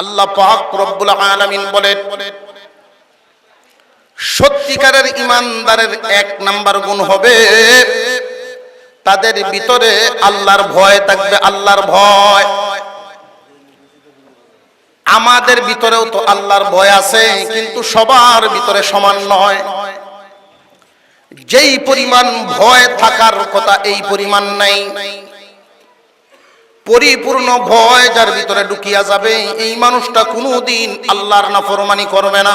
আল্লাহ পাক রব্বুল আলামিন বলেন, সত্যিকারের ইমানদারের এক নাম্বার গুণ হবে তাদের ভিতরে আল্লাহর ভয় থাকবে, আল্লাহর ভয়। আমাদের ভিতরেও তো আল্লাহর ভয় আছে, কিন্তু সবার ভিতরে সমান নয়। যেই পরিমাণ ভয় থাকার কথা, এই পরিমাণ নাই। পরিপূর্ণ ভয় যার ভিতরে ঢুকিয়া যাবে, এই মানুষটা কোনোদিন আল্লাহর নাফরমানি করবে না।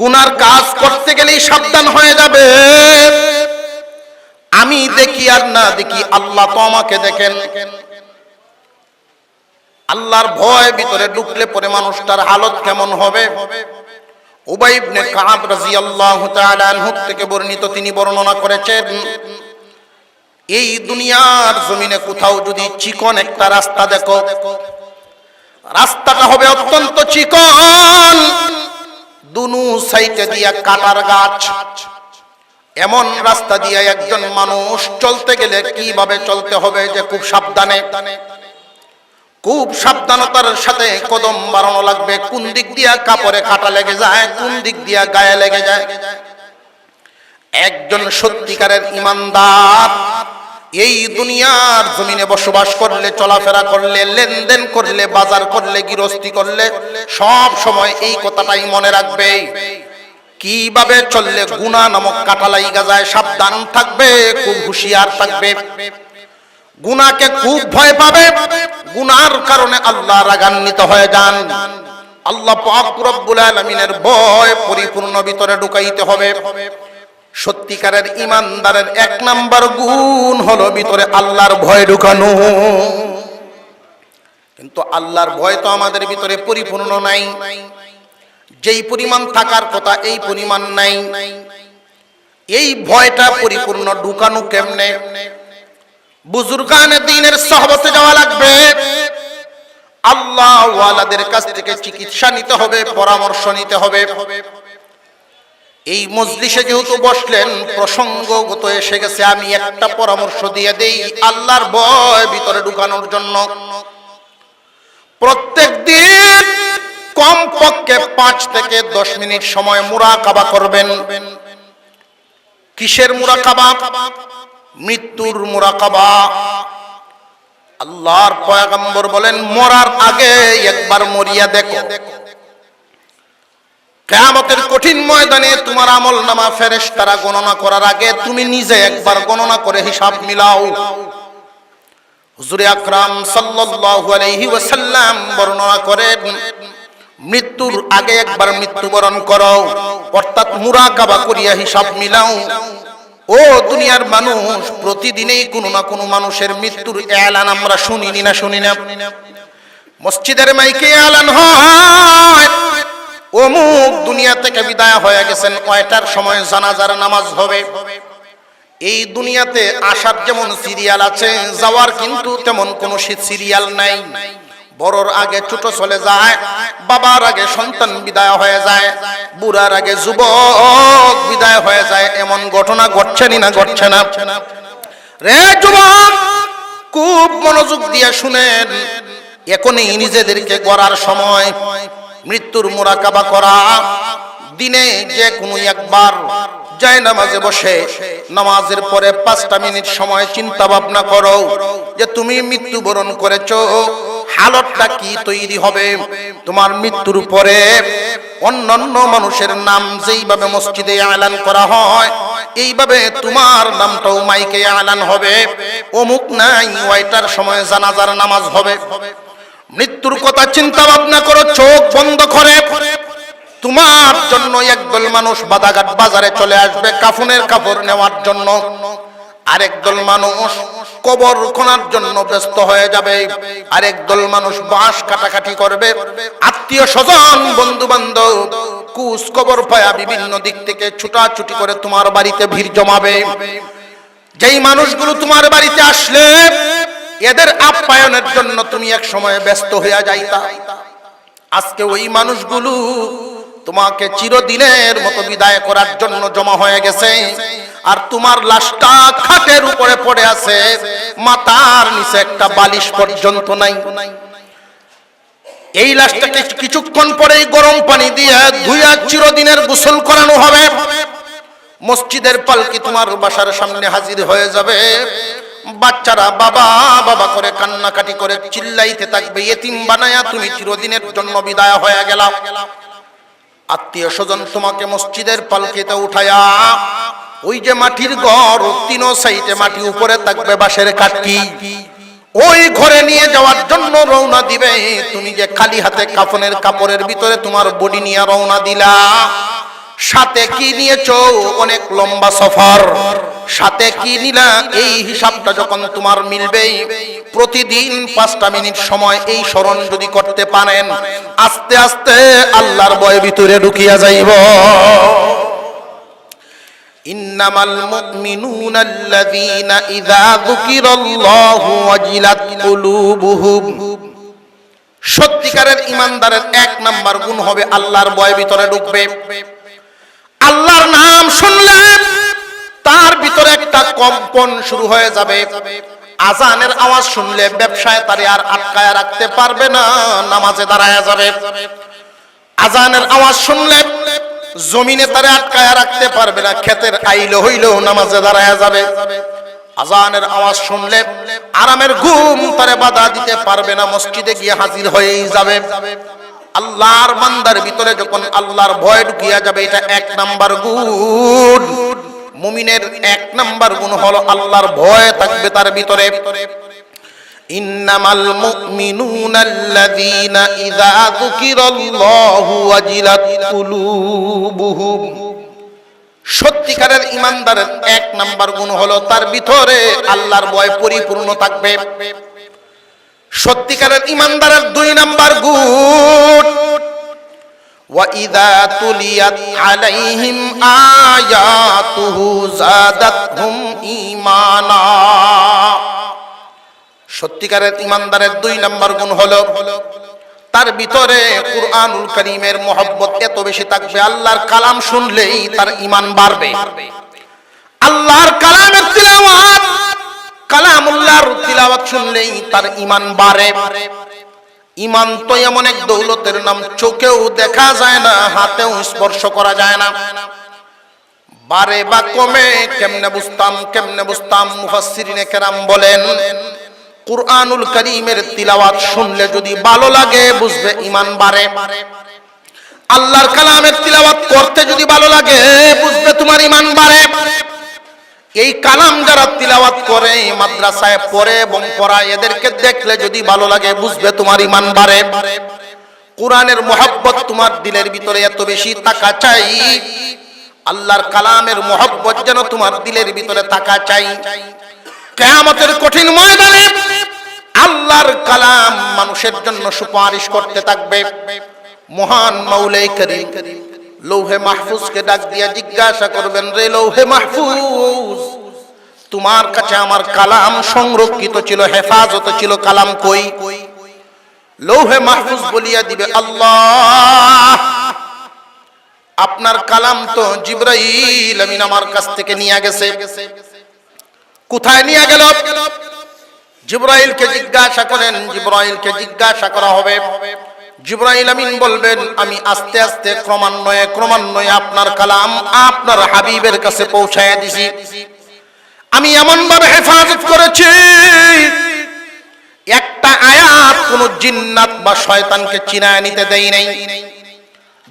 গুনার কাজ করতে গেলেই সাবধান হয়ে যাবে। আমি দেখি আর না দেখি, আল্লাহ তো আমাকে দেখেন। আল্লাহর ভয় ভিতরে ঢুকলে পরে মানুষটার হালত কেমন হবে? উবাই ইবনে কাব রাদিয়াল্লাহু তাআলা থেকে বর্ণিত তিনি বর্ণনা করেছেন এই দুনিয়ার জমিনে কোথাও যদি চিকন একটা রাস্তা দেখো, রাস্তাটা হবে অত্যন্ত চিকন। দুনু সাইডে দিয়া কাটার গাছ, এমন রাস্তা দিয়ে একজন মানুষ চলতে গেলে কীভাবে চলতে হবে যে খুব সাবধানে? খুব সাবধানতার সাথে কদম বাড়ানো লাগবে, কোন দিক দিয়া কাপড়ে কাটা লেগে যায়, কোন দিক দিয়া গায়ে লেগে যায়। একজন সত্যিকারের ইমানদার এই দুনিয়ার জমিনে বসবাস করলে, চলাফেরা করলে, লেনদেন করলে, বাজার করলে, গৃহস্থী করলে, সব সময় এই কথাটাই মনে রাখবে। কীভাবে চললে গুণা নামক কাটা লাইগা যায়, সাবধান থাকবে, খুব হুঁশিয়ার থাকবে। গুনাকে খুব ভয় পাবে গুনার কারণে আল্লাহ রাগান্বিত হয়ে যান। আল্লাহ পাক রব্বুল আলামিনের ভয় পরিপূর্ণ ভিতরে ঢুকাইতে হবে। সত্যিকারের ইমানদারের এক নাম্বার গুণ হলো ভিতরে আল্লাহর ভয় ঢুকানো। কিন্তু আল্লাহর ভয় তো আমাদের ভিতরে পরিপূর্ণ নাই। যেই পরিমাণ থাকার কথা এই পরিমাণ নাই। এই ভয়টা পরিপূর্ণ ঢুকানো কেমনে? বুজুর্গানে দিনের সহবতে যাওয়া লাগবে। আল্লাহ ওয়ালাদের কাছ থেকে চিকিৎসা নিতে হবে, পরামর্শ নিতে হবে। এই মজলিসে যেহেতু বসলেন, প্রসঙ্গগত এসে গেছে, আমি একটা পরামর্শ দিয়ে দেই, আল্লাহর ভয় ভিতরে ঢুকানোর জন্য। প্রত্যেক দিন কম পক্ষে পাঁচ থেকে দশ মিনিট সময় মুরাকাবা করবেন। কিসের মুরাকাবা? মৃত্যুর মুরাকাবা। আল্লাহর পয়গম্বর বলেন, মরার আগে একবার মরিয়া দেখো দেখো। কেয়ামতের কঠিন ময়দানে তোমার আমল নামা ফেরেশ তারা গণনা করার আগে তুমি নিজে একবার গণনা করে হিসাব মিলাও। হুজুরে আকরাম সাল্লাল্লাহু আলাইহি ওয়াসাল্লাম বর্ণনা করেন, মৃত্যুর আগে একবার মৃত্যুবরণ করো, অর্থাৎ মুরাকাবা করিয়া হিসাব মিলাও। ও দুনিয়ার মানুষ, প্রতিদিনেই কোনো না কোনো মানুষের মৃত্যুর এলান আমরা শুনিনি না শুনি না। মসজিদের মাইকে এলান হয় অমুক দুনিয়া থেকে বিদায় হয়ে গেছেন কয়টার সময় জানাজার নামাজ হবে। এই দুনিয়াতে আসার যেমন সিরিয়াল আছে, যাওয়ার কিন্তু তেমন কোনো সিরিয়াল নাই। বড়র আগে ছোট চলে যায়, বাবার আগে সন্তান বিদায় হয়ে যায়, বুড়ার আগে যুবক বিদায় হয়ে যায়, এমন ঘটনা ঘটছে না ঘটছে না? রে যুবক, খুব মনোযোগ দিয়ে শুনেন, এখনই নিজেদেরকে গড়ার সময়। মৃত্যুর মোরাকাবা করা, দিনে যে কোনো একবার যায় নামাজে বসে, নামাজের পরে পাঁচটা মিনিট সময় চিন্তা ভাবনা করো যে তুমি মৃত্যুবরণ করেছ, হালতটা কি তৈরি হবে? তোমার মৃত্যুর পরে অন্যান্য মানুষের নাম যেইভাবে মসজিদে আলান করা হয়, এইভাবে তোমার নামটাও মাইকে আলান হবে। অমুক নাই, ওয়াইটার সময় জানাজার নামাজ হবে। মৃত্যুর কথা চিন্তা ভাবনা করো, চোখ বন্ধ করে। তোমার জন্য একদল মানুষ বাদাঘাট বাজারে চলে আসবে, কাফনের কাপড় নেওয়ার জন্য। আরেক দল মানুষ কবর খোনার জন্য ব্যস্ত হয়ে যাবে। আরেক দল মানুষ বাঁশ কাটাকাটি করবে। আত্মীয় স্বজন বন্ধু বান্ধব কুস কবর পায়া বিভিন্ন দিক থেকে ছুটাছুটি করে তোমার বাড়িতে ভিড় জমাবে। যেই মানুষগুলো তোমার বাড়িতে আসলে এদের আপ্যায়নের জন্য তুমি এক সময় ব্যস্ত হইয়া যাইতা। আজকে ওই মানুষগুলো তোমাকে চিরদিনের মতো বিদায় করার জন্য জমা হয়ে গেছে, আর তোমার লাশটা খাটের উপরে পড়ে আছে, মাথার নিচে একটা বালিশ পর্যন্ত নাই। এই লাশটাকে কিছুক্ষণ পরেই গরম পানি দিয়ে ধুইয়া চিরদিনের গোসল করানো হবে? মসজিদের পালকি তোমার বাসার সামনে হাজির হয়ে যাবে। বাচ্চারা বাবা বাবা করে কান্নাকাটি করে চিল্লাইতে থাকবে, এতিম বানায়া তুমি চিরদিনের জন্য বিদায় হয়ে গেলাম। আত্মীয় স্বজন তোমাকে মসজিদের পালকিতে উঠায়া, ওই যে মাটির ঘর তিন সাইডে মাটি, উপরে থাকবে বাঁশের কাঠি। ওই ঘরে নিয়ে যাওয়ার জন্য রওনা দিবে, তুমি যে খালি হাতে কাফনের কাপড়ের ভিতরে তোমার বডি নিয়ে রওনা দিলা। সাথে কি নিয়েছো? অনেক লম্বা সফর। সাথে কি নিলা? এই হিসাবটা যখন তোমার মিলবে, প্রতিদিন পাঁচটা মিনিট সময় এই স্মরণ যদি করতে পারেন, আস্তে আস্তে আল্লাহর বয় ভিতরে ঢুকিয়া যাইব। ইন্নামাল মুমিনুনা আল্লাযীনা ইযা যুকিরাল্লাহু ওয়াজিলাত কুলুবুহুম। সত্যিকারের ইমানদারের এক নাম্বার গুণ হবে আল্লাহর ভয় ভিতরে ঢুকবে। আল্লাহর নাম শুনলে তার ভিতরে একটা কম্পন শুরু হয়ে যাবে। আজানের আওয়াজ শুনলে ব্যবসায় তারে আর আটকায় রাখতে পারবে না, নামাজে দাঁড়ায় যাবে। আজানের আওয়াজ শুনলে জমিনে তারে আটকায় রাখতে পারবে না, ক্ষেতের আইলে হইলেও নামাজে দাঁড়ায় যাবে। আজানের আওয়াজ শুনলে আরামের ঘুম তারে বাধা দিতে পারবে না, মসজিদে গিয়ে হাজির হয়েই যাবে। আল্লাহর বান্দার ভিতরে যখন আল্লাহর ভয় ঢুকিয়া যাবে, এটা এক নাম্বার গুণ। মুমিনের এক নাম্বার গুণ হলো আল্লাহর ভয় থাকবে তার ভিতরে। ইন্নামাল মুমিনুনা আল্লাযীনা ইযা যুকিরাল্লাহু ওয়াজিলাত কুলুবুহুম। সত্যিকারের ইমানদারের এক নাম্বার গুণ হলো তার ভিতরে আল্লাহর ভয় পরিপূর্ণ থাকবে। সত্যিকারের ইমানদারের দুই নাম্বার গুণ وَإِذَا تُلِيَتْ عَلَيْهِمْ آيَاتُهُ زَادَتْهُمْ ঈমানা সত্যিকারের ইমানদারের দুই নাম্বার গুণ হলো তার ভিতরে কুরআনুল করিমের মোহব্বত এত বেশি থাকবে আল্লাহর কালাম শুনলেই তার ইমান বাড়বে আল্লাহর কালামের তিলাওয়াত কালামুল্লাহর তিলাওয়াত শুনলেই তার ইমান বাড়ে। ইমান তো এমন এক দৌলতের নাম, চোখেও দেখা যায় না, হাতেও স্পর্শ করা যায় না। বারে বা কমে কেমনে বুঝতাম কেমনে বুঝতাম, মুফাসসিরিনে কেরাম বলেন, কুরআনুল করিমের তিলাওয়াত শুনলে যদি ভালো লাগে, বুঝবে ইমান বাড়ে। আল্লাহর কালামের তিলাওয়াত করতে যদি ভালো লাগে, বুঝবে তোমার ইমান বাড়ে। এই কালাম যারা তিলাওয়াত করে মাদ্রাসায় পড়ে এবং পড়ায়, এদেরকে দেখলে যদি ভালো লাগে, বুঝবে তোমার ইমান বাড়ে। কোরআনের মোহাব্বত তোমার দিলের ভিতরে এত বেশি টাকা চাই। আল্লাহর কালামের মোহাব্বত যেন তোমার দিলের ভিতরে টাকা চাই। কেয়ামতের কঠিন ময়দানে আল্লাহর কালাম মানুষের জন্য সুপারিশ করতে থাকবে। মহান মাওলাই করিম। লৌহে মাহফুজকে ডাক দিয়া জিজ্ঞাসা করবেন, রে লৌহে মাহফুজ, তোমার কাছে আমার কালাম সংরক্ষিত ছিল, হেফাজত ছিল, কালাম কই? লৌহে মাহফুজ বলিয়া দিবে, আল্লাহ, আপনার কালাম তো জিব্রাইল আমিন আমার কাছ থেকে নিয়ে গেছে। কোথায় নিয়ে গেল? জিব্রাইলকে জিজ্ঞাসা করেন, জিব্রাইলকে জিজ্ঞাসা করা হবে। জিব্রাইল আমিন বলবেন, আমি আস্তে আস্তে ক্রমান্বয়ে ক্রমান্বয়ে আপনার কালাম আপনার হাবিবের কাছে পৌঁছায় দিছি। আমি এমন ভাবে হেফাজত করেছি, একটা আয়াত কোন জিন্নাত বা শয়তানকে চিনায় নিতে দেই নাই।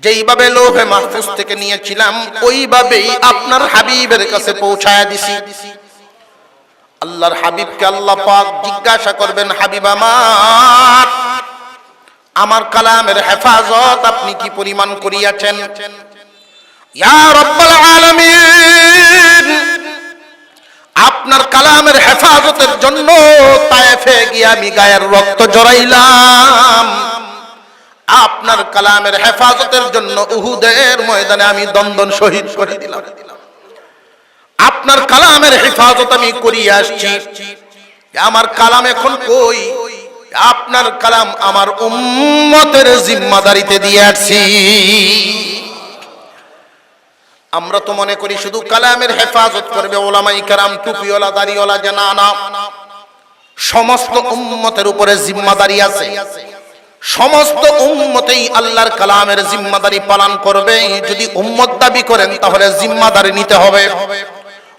যেইভাবে লোভে মাহফুজ থেকে নিয়েছিলাম, ওইভাবেই আপনার হাবিবের কাছে পৌঁছায় দিছি। আল্লাহর হাবিবকে আল্লাহ পাক জিজ্ঞাসা করবেন, হাবিব আমার আমার কালামের হেফাজত আপনি কি পরিমাণ করিয়াছেন? আপনার কালামের হেফাজতের জন্য তায়েফে গিয়ে আমি গায়ের রক্ত জড়াইলাম। আপনার কালামের হেফাজতের জন্য উহুদের ময়দানে আমি দন্দন শহীদ করে দিলাম। আপনার কালামের হেফাজত আমি করিয়া আসছি। আমার কালাম এখন কই? আপনার কালাম আমার উম্মতের জিম্মাদারিতে দিয়ে আসছি। আমরা তো মনে করি শুধু কালামের হেফাজত করবে ওলামাই কারাম, টুপিওয়ালা, দাড়িওয়ালা যে না না সমস্ত উম্মতের উপরে জিম্মাদারি আছে। সমস্ত উম্মতেই আল্লাহর কালামের জিম্মাদারি পালন করবে। যদি উম্মত দাবি করেন, তাহলে জিম্মাদারি নিতে হবে।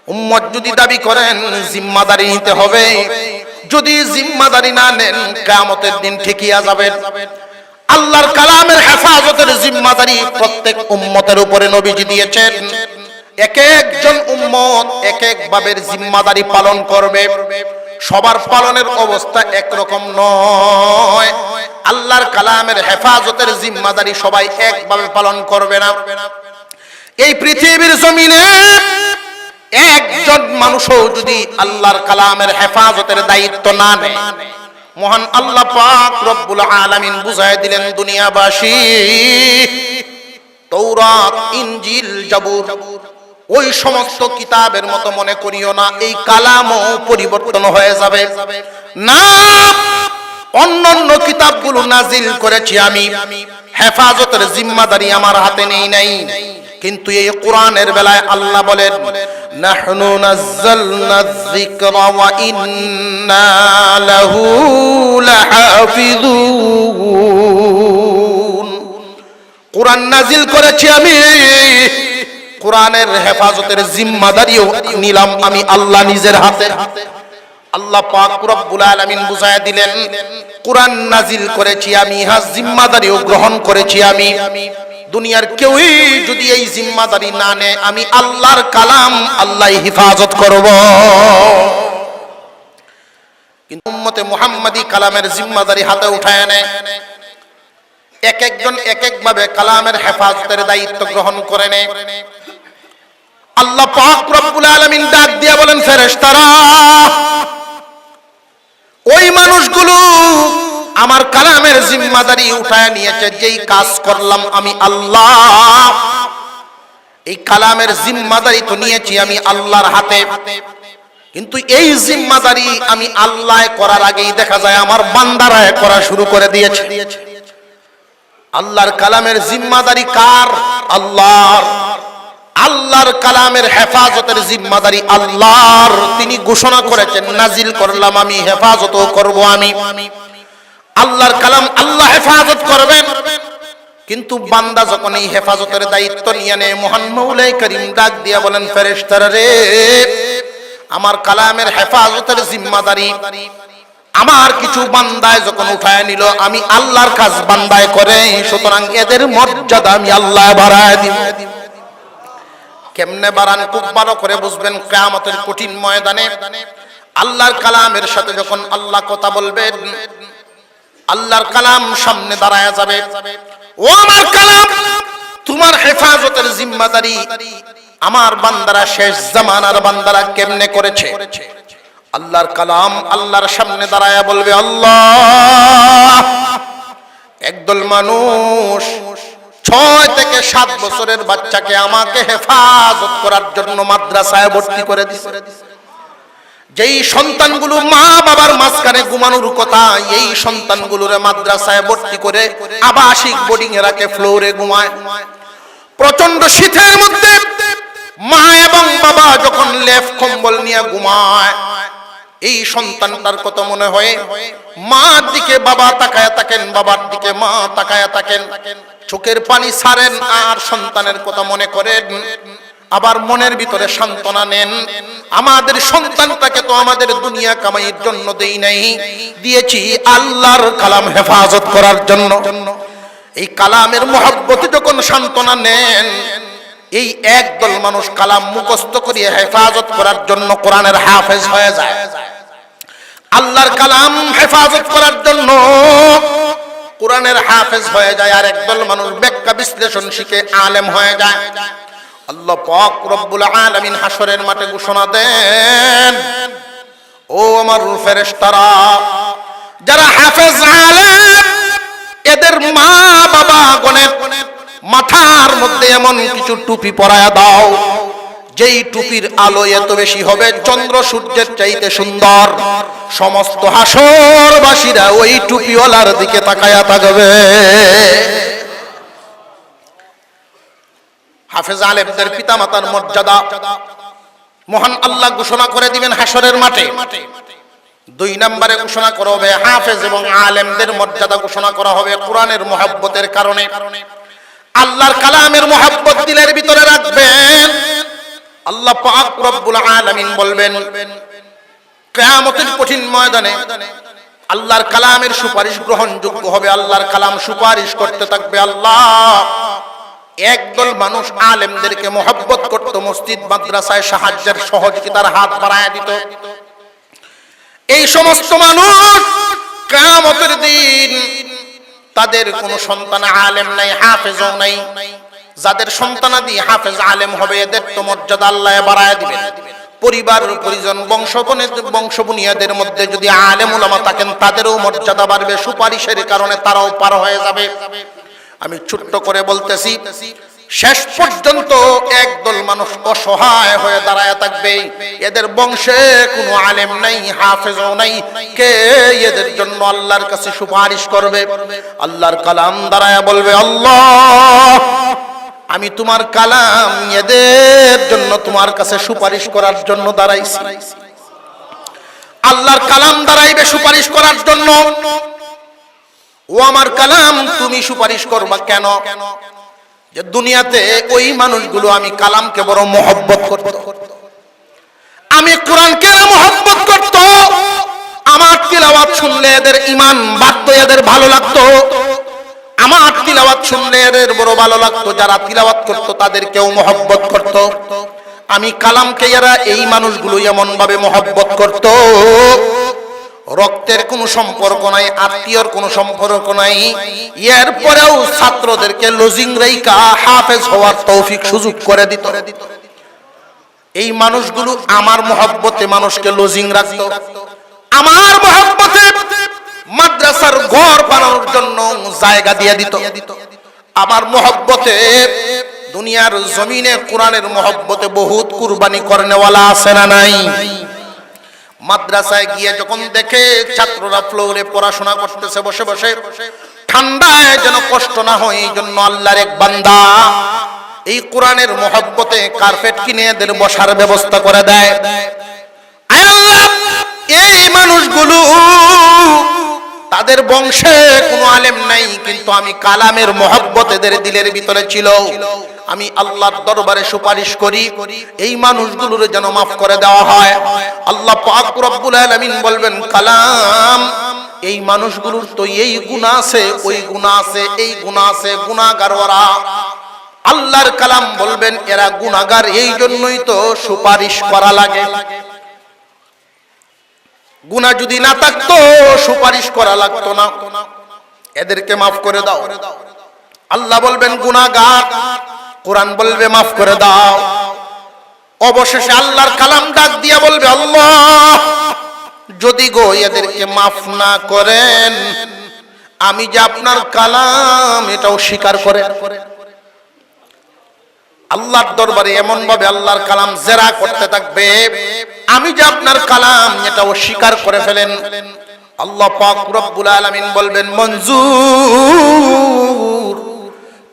উম্মত যদি দাবি করেন, জিম্মাদারি নিতে হবে। যদি জিম্মাদারি না নেন, কিয়ামতের দিন ঠিকিয়া যাবেন। আল্লাহর কালামের হেফাজতের জিম্মাদারি প্রত্যেক উম্মতের উপরে নবীজি দিয়েছেন। এক একজন উম্মত এক এক ভাবের জিম্মাদারি পালন করবে। সবার পালনের অবস্থা একরকম নয়। আল্লাহর কালামের হেফাজতের জিম্মাদারি সবাই একভাবে পালন করবে না। এই পৃথিবীর জমিনে মানুষও যদি আল্লাহর কালামের হেফাজতের দায়িত্ব না নেয়, মহান আল্লাহ পাক রব্বুল আলামিন বুঝায় দিলেন দুনিয়াবাসী তৌরাত ইনজিল, জাবুর, ওই সমস্ত কিতাবের মতো মনে করিও না, এই কালামও পরিবর্তন হয়ে যাবে। না, অন্যান্য কিতাবগুলো নাজিল করেছি আমি, হেফাজতের জিম্মাদারি আমার হাতে নেই, নাই। কিন্তু এই কোরআনের বেলায় আল্লাহ বলেন, নাহনু নাজ্জালনা যিকরা ওয়া ইন্না লাহু লাহাফিজুন। কোরআন নাজিল করেছি আমি। কোরআনের হেফাজতের জিম্মাদারিও নিলাম আমি আল্লাহ নিজের হাতে। আল্লাহ পাক রব্বুল আলামিন বুঝায় দিলেন, কোরআন নাজিল করেছি আমি, ইহা জিম্মাদারিও গ্রহণ করেছি আমি। দুনিয়ার কেউই যদি এই জিম্মাদারি না নেয়, আমি আল্লাহর কালাম, আল্লাহ হিফাজত করব। কিন্তু উম্মতে মুহাম্মাদি কালামের জিম্মাদারি হাতে উঠায় নেয় এক একজন এক এক ভাবে কালামের হেফাজতের দায়িত্ব গ্রহণ করে নেয়। আল্লাহ পাক রব্বুল আলামিন ডাক দিয়া বলেন, ফেরেশতারা, ওই মানুষগুলো আমার কালামের জিম্মাদারি উঠায় নিয়েছে, যেই কাজ করলাম আমি আল্লাহ। এই কালামের জিম্মাদারি তো নিয়েছি আমি আল্লাহর হাতে। কিন্তু এই জিম্মাদারি আমি আল্লাহ করার আগেই দেখা যায় আমার বান্দারায় করা শুরু করে দিয়েছে। আল্লাহর কালামের জিম্মাদারি কার? আল্লাহর। আল্লাহর কালামের হেফাজতের জিম্মাদারি আল্লাহর। তিনি ঘোষণা করেছেন, নাজিল করলাম আমি হেফাজত করব আমি। আল্লাহর কালাম আল্লাহ হেফাজত করবেন। কিন্তু বান্দা যখন এই হেফাজতের দায়িত্ব নিয়ে নেয়, মহান মৌলাই করিম ডাক দিয়া বলেন, ফেরেশতারা রে, আমার কালামের হেফাজতের জিম্মাদারি। আমার কিছু বান্দায় যখন উঠায় নিল, আমি আল্লাহর কাজ বান্দায় করে, সুতরাং এদের মর্যাদা আমি আল্লাহ বাড়ায় দিব। কেমনে বাড়ান খুব ভালো করে বুঝবেন, কেয়ামতের কঠিন ময়দানে আল্লাহর কালামের সাথে যখন আল্লাহ কথা বলবেন আল্লাহর কালাম সামনে দাঁড়ায় যাবে। ও আমার কালাম, তোমার হেফাজতের জিম্মাদারি আমার বান্দারা শেষ জামানার বান্দারা কেমনে করেছে? আল্লাহর কালাম আল্লাহর সামনে দাঁড়ায় বলবে, আল্লাহ, একদল মানুষ ছয় থেকে সাত বছরের বাচ্চাকে আমাকে হেফাজত করার জন্য মাদ্রাসায় ভর্তি করে দিছে। যেই সন্তানগুলো মা বাবার মাঝখানে ঘুমানোর কথা, এই সন্তানগুলোর মাদ্রাসায় ভর্তি করে আবাসিক বোর্ডিং এ রাখে ফ্লোরে ঘুমায়। প্রচণ্ড শীতের মধ্যে মা এবং বাবা যখন লেফ কম্বল নিয়ে ঘুমায়, এই সন্তানটার কত মনে হয়, মার দিকে বাবা তাকায় থাকেন, বাবার দিকে মা তাকায় থাকেন। চোখের পানি ছাড়েন, আর সন্তানের কথা মনে করেন। আবার মনের ভিতরে সান্ত্বনা নেন। আমাদের সন্তানটাকে তো আমাদের দুনিয়া কামাইয়ের জন্য দেই নাই। দিয়েছি আল্লাহর কালাম হেফাজত করার জন্য। এই কালামের মহব্বতে যখন সান্ত্বনা নেন, এই একদল মানুষ কালাম মুখস্থ করিয়ে হেফাজত করার জন্য কোরআনের হাফেজ হয়ে যায়। আল্লাহর কালাম হেফাজত করার জন্য কোরআনের হাফেজ হয়ে যায়। আর একদল মানুষ ব্যাখ্যা বিশ্লেষণ শিখে আলেম হয়ে যায়। আল্লাহ পাক রব্বুল আলামিন হাসরের মাঠে ঘোষণা দেন, ও আমার ফেরেশতারা, যারা হাফেজ আলেম, এদের মা বাবা গণের মাথার মধ্যে এমন কিছু টুপি পরায়া দাও, যেই টুপির আলো এত বেশি হবে, চন্দ্র সূর্যের চাইতে সুন্দর। সমস্ত হাসরবাসীরা ওই টুপিওয়ালার দিকে তাকায়া থাকবে। হাফেজ আলেমদের পিতামাতার মর্যাদা। মহান আল্লাহ ঘোষণা করে দিবেন হাসরের মাঠে। দুই নম্বরে ঘোষণা করা হবে হাফেজ এবং আলেমদের মর্যাদা ঘোষণা করা হবে কোরআনের মহাব্বতের কারণে। আল্লাহর কালামের মহাব্বত দিলের ভিতরে রাখবেন। আল্লাহ পাক রব্বুল আলামিন বলবেন, কিয়ামতের কঠিন ময়দানে আল্লাহর কালামের সুপারিশ গ্রহণযোগ্য হবে। আল্লাহর কালাম সুপারিশ করতে থাকবে আল্লাহ। একদল মানুষ আলেমদেরকে মহব্বত করত, মসজিদ, মাদ্রাসায় সাহায্যের সহযোগিতার হাত বাড়ায় দিত? এই সমস্ত মানুষ কামতের দিন তাদের কোনো সন্তান আলেম নাই, হাফেজও নাই। যাদের সন্তানাদি হাফেজ আলেম হবে, এদের তো মর্যাদা আল্লাহ বাড়ায় দিবেন। পরিবার, পরিজন বংশ বংশ বুনিয়াদের মধ্যে যদি আলেম উলামা থাকেন, তাদেরও মর্যাদা বাড়বে, সুপারিশের কারণে তারাও পার হয়ে যাবে। আমি ছোট্ট করে বলতেছি, শেষ পর্যন্ত একদল মানুষ অসহায় হয়ে দাঁড়ায় থাকবে। এদের বংশে কোনো আলেম নাই, হাফেজও নাই। কে এদের জন্য আল্লাহর কাছে সুপারিশ করবে? আল্লাহর কালাম দাঁড়ায় বলবে, আল্লাহ, আমি তোমার কালাম এদের জন্য তোমার কাছে সুপারিশ করার জন্য দাঁড়াইছি। আল্লাহর কালাম দাঁড়াইবে সুপারিশ করার জন্য। ও আমার কালাম, তুমি সুপারিশ করবা কেন? যে দুনিয়াতে ওই মানুষগুলো আমি কালামকে বড় মহব্বত করত। আমি কোরআনকে মহব্বত করত। আমার তিলাওয়াত শুনলে এদের ইমান বাড়তো, এদের ভালো লাগতো। আমার তিলাওয়াত শুনলে এদের বড় ভালো লাগতো, যারা তিলাওয়াত করত তাদেরকেও মহব্বত করত। আমি কালামকে এরা এই মানুষগুলো এমন ভাবে মহব্বত করত রক্তের কোনো সম্পর্ক নাই, আত্মীয়র কোনো সম্পর্ক নাই। এরপরেও ছাত্রদেরকে লজিং রেইকা হাফেজ হওয়ার তৌফিক সুযোগ করে দিত। এই মানুষগুলো আমার মহব্বতে মানুষকে লজিং রাখত। আমার মহব্বতে মাদ্রাসার ঘর বানানোর জন্য জায়গা দিয়ে দিত। আমার মহব্বতে দুনিয়ার জমিনে কোরআনের মহব্বতে বহুত কুরবানি করেনেওয়ালা আছে না নাই? মাদ্রাসায় গিয়ে যখন দেখে ছাত্ররা ফ্লোরে পড়াশোনা করতেছে, বসে বসে, ঠান্ডায় যেন কষ্ট না হয়, এই জন্য আল্লাহর এক বান্দা এই কোরআনের মহব্বতে কার্পেট কিনে এদের বসার ব্যবস্থা করে দেয়। এই মানুষগুলো তাদের বংশে কোনো আলেম নাই, কিন্তু আমি কালামের মহব্বত এদের দিলের ভিতরে ছিল। আমি আল্লাহর দরবারে সুপারিশ করি, এই মানুষগুলোর যেন মাফ করে দেওয়া হয়। আল্লাহ পাক রব্বুল আলামিন বলবেন, কালাম, এই মানুষগুলোর তো এই গুণা আছে, ওই গুণা আছে, এই গুণা আছে, গুণাগার ওরা। আল্লাহর কালাম বলবেন, এরা গুণাগার, এই জন্যই তো সুপারিশ করা লাগে। গুণা যদি না থাকতো, সুপারিশ করা লাগতো না। এদেরকে মাফ করে দাও। আল্লাহ বলবেন গুনাগার কোরআন বলবে, মাফ করে দাও। অবশেষে আল্লাহর কালাম ডাক দিয়া বলবে, আল্লাহ, যদি গো এদেরকে মাফ না করেন, আমি যে আপনার কালাম, এটাও স্বীকার করে আল্লাহর দরবারে এমন ভাবে আল্লাহর কালাম জেরা করতে থাকবে আমি যে আপনার কালাম এটা অস্বীকার করে ফেলেন আল্লাহ পাক রব্বুল আলামিন বলবেন মঞ্জুর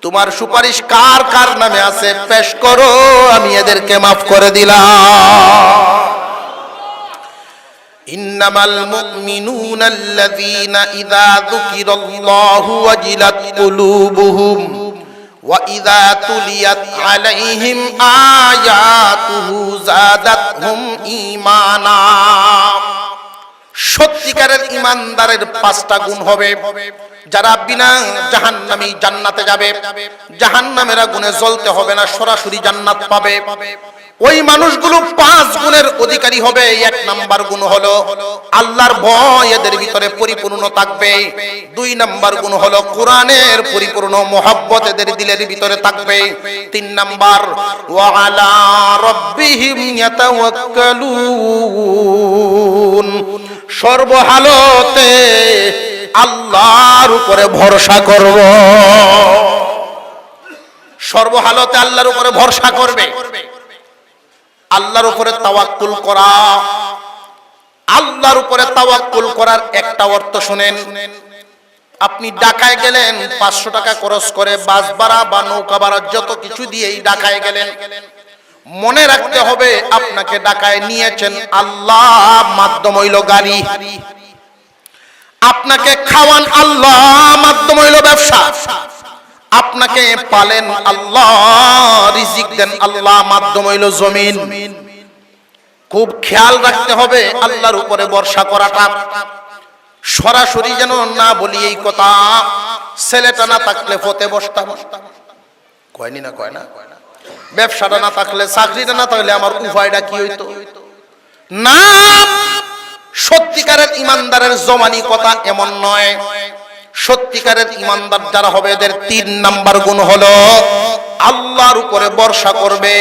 তোমার সুপারিশ কার কার নামে আছে পেশ করো আমি এদেরকে মাফ করে দিলাম إنما المؤمنون الذين إذا ذكر الله وجلت قلوبهم وإذا تليت عليهم آياته زادتهم إيمانا সত্যিকারের ইমানদারের পাঁচটা গুণ হবে যারা বিনা জাহান্নামী জান্নাতে যাবে জাহান্নামের আগুনে জ্বলতে হবে না সরাসরি জান্নাত পাবে ওই মানুষগুলো পাঁচ গুণের অধিকারী হবে, এক নাম্বার গুণ হলো আল্লাহর ভয় এদের ভিতরে পরিপূর্ণ থাকবে। দুই নাম্বার গুণ হলো কোরআনের পরিপূর্ণ মোহাব্বত এদের দিলের ভিতরে থাকবে। তিন নাম্বার সর্বহালতে আল্লাহর উপরে ভরসা করব। সর্বহালতে আল্লাহর উপরে ভরসা করবে। আল্লাহর উপরে তাওয়াক্কুল করা। আল্লাহর উপরে তাওয়াক্কুল করার একটা অর্থ শুনেন। আপনি ঢাকায় গেলেন, পাঁচশো টাকা খরচ করে বাস ভাড়া বা নৌকা ভাড়া যত কিছু দিয়েই ঢাকায় গেলেন। মনে রাখতে হবে, আপনাকে ডাকায় নিয়েছেন আল্লাহ মাধ্যম হইল গাড়ি। আপনাকে খাওয়ান আল্লাহ মাধ্যম হইল ব্যবসা। আপনাকে পালেন আল্লাহ, রিজিক দেন আল্লাহ, মাধ্যম হইল জমিন। খুব খেয়াল রাখতে হবে আল্লাহর উপরে বর্ষা করাটা। সরাসরি যেন না বলি এই কথা, ছেলেটা না থাকলে ফতে বসতাম। কয়নি না কয় না? ব্যবসাটা না থাকলে, চাকরিটা না থাকলে আমার উপায়টা কি হইতো? না সত্যিকারের ইমানদারের জমানি কথা এমন নয়। সত্যিকারের ইমানদার যারা হবে, এদের তিন নাম্বার গুণ হলো, আল্লাহর উপরে ভরসা করবে,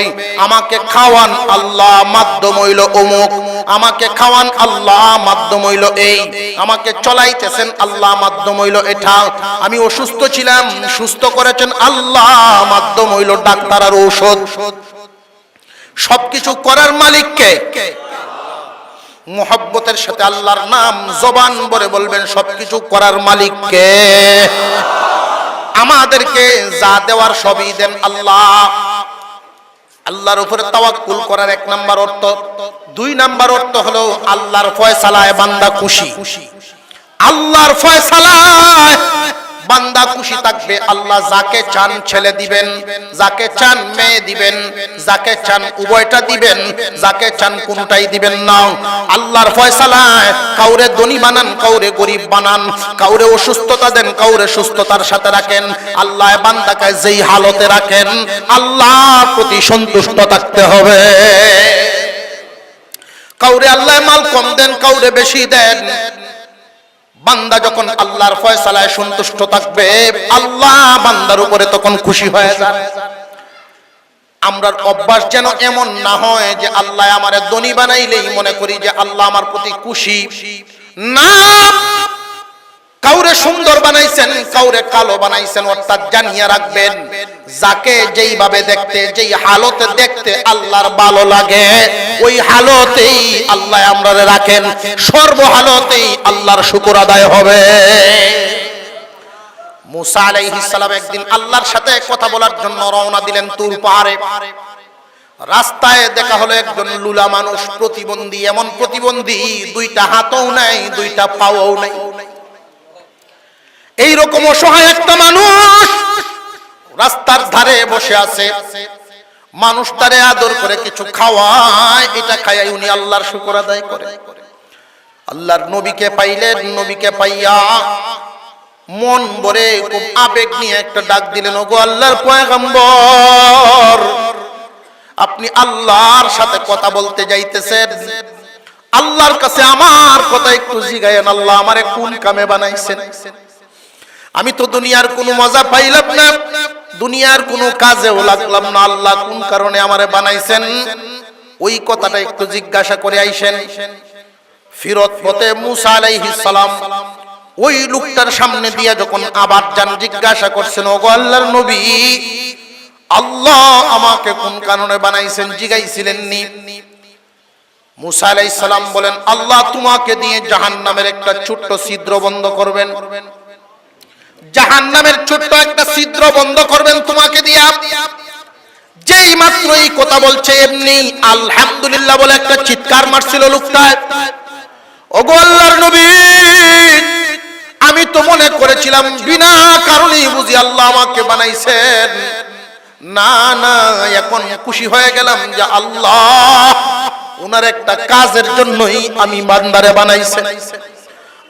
আমাকে খাওয়ান আল্লাহ মাধ্যম হইল অমুক, আমাকে খাওয়ান আল্লাহ মাধ্যম হইল এই, আমাকে চলাইতেছেন আল্লাহ মাধ্যম হইল এটা, আমি অসুস্থ ছিলাম, সুস্থ করেছেন আল্লাহ মাধ্যম হইল ডাক্তার আর ঔষধ। সবকিছু করার মালিককে মোহব্বতের সাথে আল্লাহর নাম, জবান বলে বলবেন, সবকিছু করার মালিককে। আমাদেরকে যা দেওয়ার সবই দেন আল্লাহ। আল্লাহর উপরে তাওয়াক্কুল করার এক নাম্বার অর্থ। দুই নাম্বার অর্থ হলো আল্লাহর ফয়সালায় বান্দা খুশি। আল্লাহর ফয়সালায় বান্দা খুশি থাকবে, আল্লাহ যাকে চান ছেলে দিবেন, যাকে চান মেয়ে দিবেন, যাকে চান উভয়টা দিবেন, যাকে চান কোনটাই দিবেন না। আল্লাহর ফয়সালায় কাউরে ধনী বানান, কাউরে গরিব বানান, কাউরে অসুস্থতা দেন, কাউরে সুস্থতার সাথে রাখেন। আল্লাহ বান্দাকে যেই হালতে রাখেন, আল্লাহর প্রতি সন্তুষ্ট থাকতে হবে। কাউরে আল্লাহ মাল কম দেন, কাউরে বেশি দেন। বান্দা যখন আল্লাহর ফয়সালায় সন্তুষ্ট থাকবে, আল্লাহ বান্দার উপরে তখন খুশি হয়ে যায় আমরার অভ্যাস যেন এমন না হয় যে আল্লাহ আমার ধনী বানাইলেই মনে করি যে আল্লাহ আমার প্রতি খুশি। না, কাউরে সুন্দর বানাইছেন, কাউরে কালো বানাইছেন, অর্থাৎ জানিয়ে রাখবেন যাকে যেইভাবে দেখতে, যেই হালতে দেখতে আল্লাহর ভালো লাগে, ওই হালতেই আল্লাহ আমরা রাখেন সর্ব হালতেই আল্লাহর শুকর আদায় হবে। মুসা একদিন আল্লাহর সাথে কথা বলার জন্য রওনা দিলেন তুর রাস্তায় দেখা হলো একজন লুলা মানুষ, প্রতিবন্ধী, এমন প্রতিবন্ধী, দুইটা হাতও নাই, দুইটা পাও নাই। এই রকম অসহায় একটা মানুষ রাস্তার ধারে বসে আছে। মানুষ তারে আদর করে কিছু খাওয়ায়, এটা খাইয়াই উনি আল্লাহর শুকর আদায় করে। আল্লাহর নবীকে পাইলেন, নবীকে পাইয়া মন ভরে খুব আবেগ নিয়ে একটা ডাক দিলেন, ওগো আল্লাহর পয়গম্বর, আপনি আল্লাহর সাথে কথা বলতে যাইতেছেন। আল্লাহর কাছে আমার কথা একটু জিগায়েন আল্লাহ আমারে কোন কামে বানাইছেন। আমি তো দুনিয়ার কোনো মজা পাইলাম না। দুনিয়ার কোনো কাজেও লাগলাম না। আল্লাহ কোন কারণে আমারে বানাইছেন? ওই কথাটা একটু জিজ্ঞাসা করে আইসেন। ফিরত পথে মুসা আলাইহিস সালাম ওই লোকটার সামনে দিয়ে যখন আবার যান, জিজ্ঞাসা করছেন, ওগো আল্লাহর নবী, আল্লাহ আমাকে কোন কারণে বানাইছেন? জিগাইছিলেন নি? মুসা আলাইহিস সালাম বলেন, আল্লাহ তোমাকে দিয়ে জাহান্নামের একটা ছোট্ট ছিদ্র বন্ধ করবেন। জাহান নামের ছোট্ট একটা ছিদ্র বন্ধ করবেন তোমাকে দিয়া। যেই মাত্র এই কথা বলছে এমনি আলহামদুলিল্লাহ বলে একটা চিৎকার মারছিল নবী, আমি তো মনে করেছিলাম বিনা কারণেই বুঝি আল্লাহ আমাকে বানাইছেন। না না, এখন খুশি হয়ে গেলাম যে আল্লাহ ওনার একটা কাজের জন্যই আমি বান্দারে বানাইছেন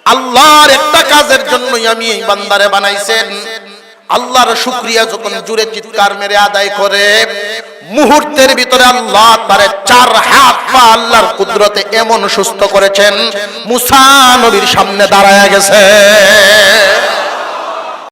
আল্লাহর একটা কাজের জন্যই আমি এই বান্দারে বানাইছেন। আল্লাহর শুক্রিয়া যখন জুড়ে চিৎকার মেরে আদায় করে, মুহূর্তের ভিতরে আল্লাহ তারে চার হাত পা আল্লাহর কুদরতে এমন সুস্থ করেছেন, মুসা নবীর সামনে দাঁড়ায় গেছে।